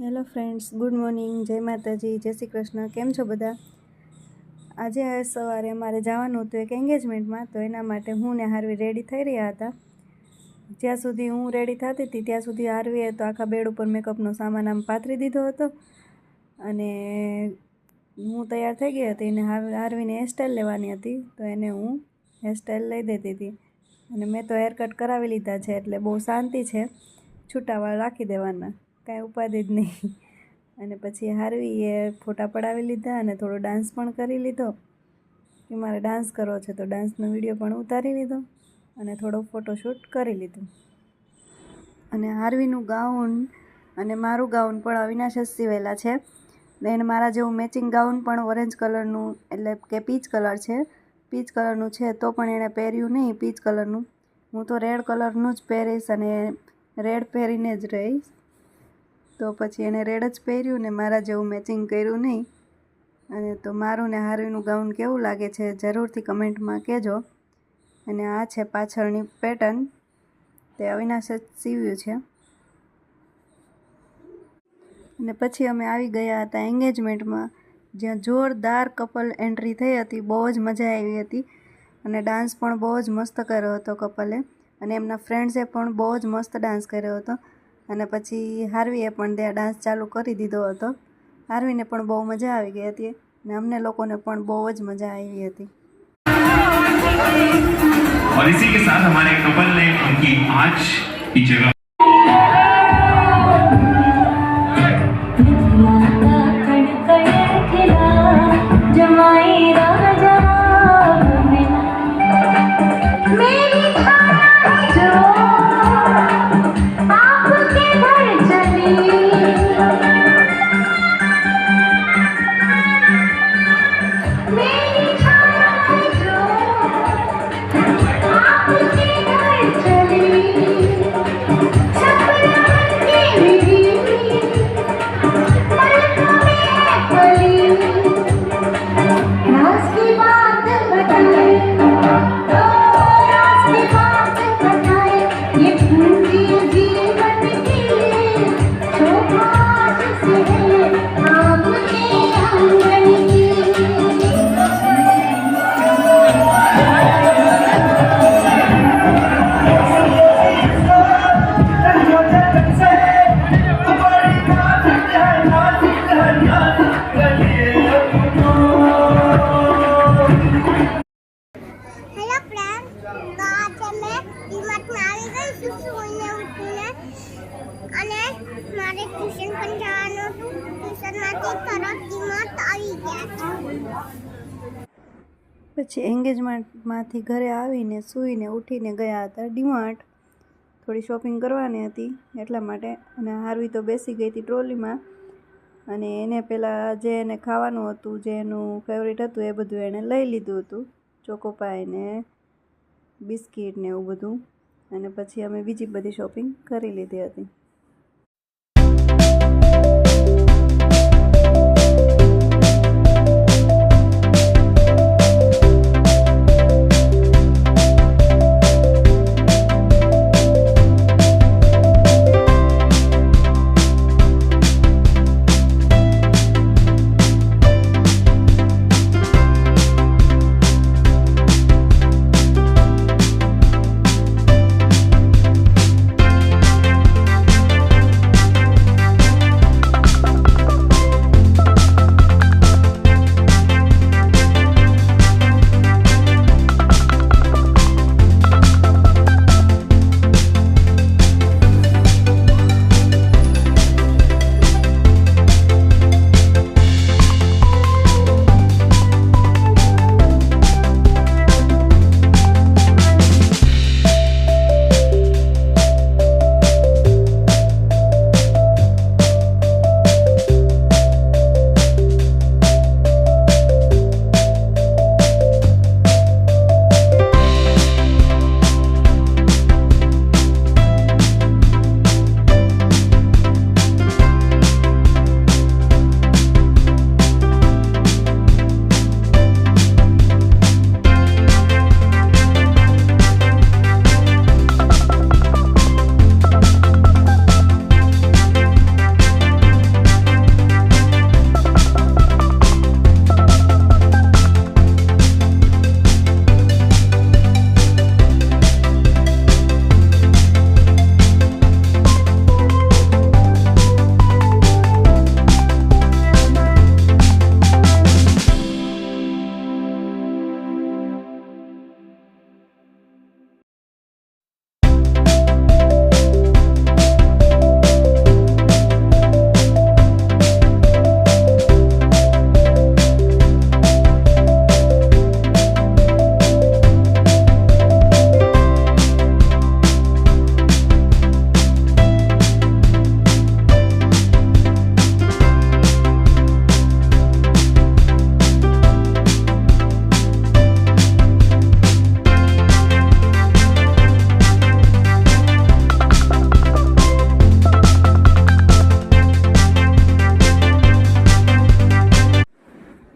Hello friends, good morning, જય માતાજી, જય શ્રી કૃષ્ણ, કેમ છો બધા? આજે સવારે મારે જવાનું હતું એક એન્ગેજમેન્ટમાં તો એના માટે હું ને હારવી રેડી થઈ રહ્યા હતા. જ્યાં સુધી હું રેડી થતી હતી, ત્યાં સુધી હારવીએ તો આખા બેડ ઉપર મેકઅપનો સામાન આમ પાથરી દીધો હતો. અને હું તૈયાર થઈ ગઈ હતી અને હારવીને હેરસ્ટાઈલ લેવાની હતી, તો એને હું હેરસ્ટાઈલ લઈ દેતી હતી. અને મેં તો હેરકટ કરાવી લીધા છે, એટલે બહુ શાંતિ છે, છૂટાવાળ રાખી દેવાના. કાંઈ ઉપાધિ જ નહીં. અને પછી હારવીએ, ફોટા પડાવી લીધા અને થોડો ડાન્સ પણ કરી લીધો. કે મારે ડાન્સ કરવો છે તો ડાન્સનો વીડિયો પણ ઉતારી લીધો અને થોડો ફોટોશૂટ કરી લીધો. અને હારવીનું ગાઉન અને મારું ગાઉન પણ અવિનાશ જ સીવેલા છે. દેન મારા જેવું મેચિંગ ગાઉન પણ ઓરેન્જ કલરનું એટલે કે પીચ કલર છે. પીચ કલરનું છે તો પણ એણે પહેર્યું નહીં પીચ કલરનું હું તો રેડ કલરનું જ પહેરીશ અને રેડ પહેરીને જ રહીશ. તો પછી એણે રેડ જ પહેર્યું ને મારા જેવું મેચિંગ કર્યું નહીં. અને તો મારું ને હારવીનું ગાઉન કેવું લાગે છે જરૂરથી કમેન્ટમાં કહેજો. અને આ છે પાછળની પેટર્ન તે અવિનાશ જ સીવ્યું છે. અને પછી અમે આવી ગયા હતા એન્ગેજમેન્ટમાં જ્યાં જોરદાર કપલ એન્ટ્રી થઈ હતી, બહુ જ મજા આવી હતી. અને ડાન્સ પણ બહુ જ મસ્ત કર્યો હતો કપલે અને એમના ફ્રેન્ડ્સે પણ બહુ જ મસ્ત ડાન્સ કર્યો હતો. અને પછી હારવીએ પણ ત્યાં ડાન્સ ચાલુ કરી દીધો હતો હારવીને પણ બહુ મજા આવી ગઈ હતી અને અમને લોકોને પણ બહુ જ મજા આવી હતી और इसी के साथ हमारे कपल ने उनकी आज की जगह ઉઠીને અને મારે ટ્યુશન પણ જવાનું હતું. ટ્યુશનમાંથી તરત ડીમાર્ટ આવી ગયા પછી એન્ગેજમેન્ટમાંથી ઘરે આવીને સૂઈને ઉઠીને ગયા હતા ડીમાર્ટ. થોડી શોપિંગ કરવાની હતી એટલા માટે અને હારવી તો બેસી ગઈ હતી ટ્રોલીમાં. અને એને પહેલાં જે એને ખાવાનું હતું, જે એનું ફેવરિટ હતું, એ બધું એણે લઈ લીધું હતું. ચોકોપાઈ ને બિસ્કિટ ને એવું બધું. અને પછી અમે બીજી બધી શોપિંગ કરી લીધી હતી.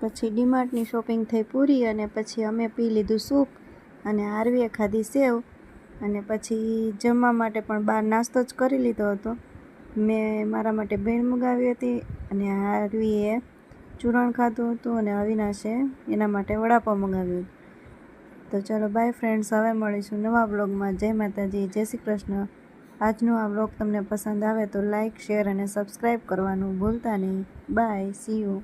પછી ડીમાર્ટની શોપિંગ થઈ પૂરી અને પછી અમે પી લીધું સૂપ અને આરવીએ ખાધી સેવ અને પછી જમવા માટે પણ બહાર નાસ્તો જ કરી લીધો હતો. મેં મારા માટે ભેળ મંગાવી હતી અને આરવીએ ચૂરણ ખાધું હતું અને અવિનાશે એના માટે વડાપાવ મંગાવ્યું તો ચલો બાય ફ્રેન્ડ્સ હવે મળીશું નવા બ્લોગમાં જય માતાજી, જય શ્રી કૃષ્ણ. આજનો આ બ્લોગ તમને પસંદ આવે તો લાઇક શેર અને સબસ્ક્રાઈબ કરવાનું ભૂલતા નહીં. Bye see you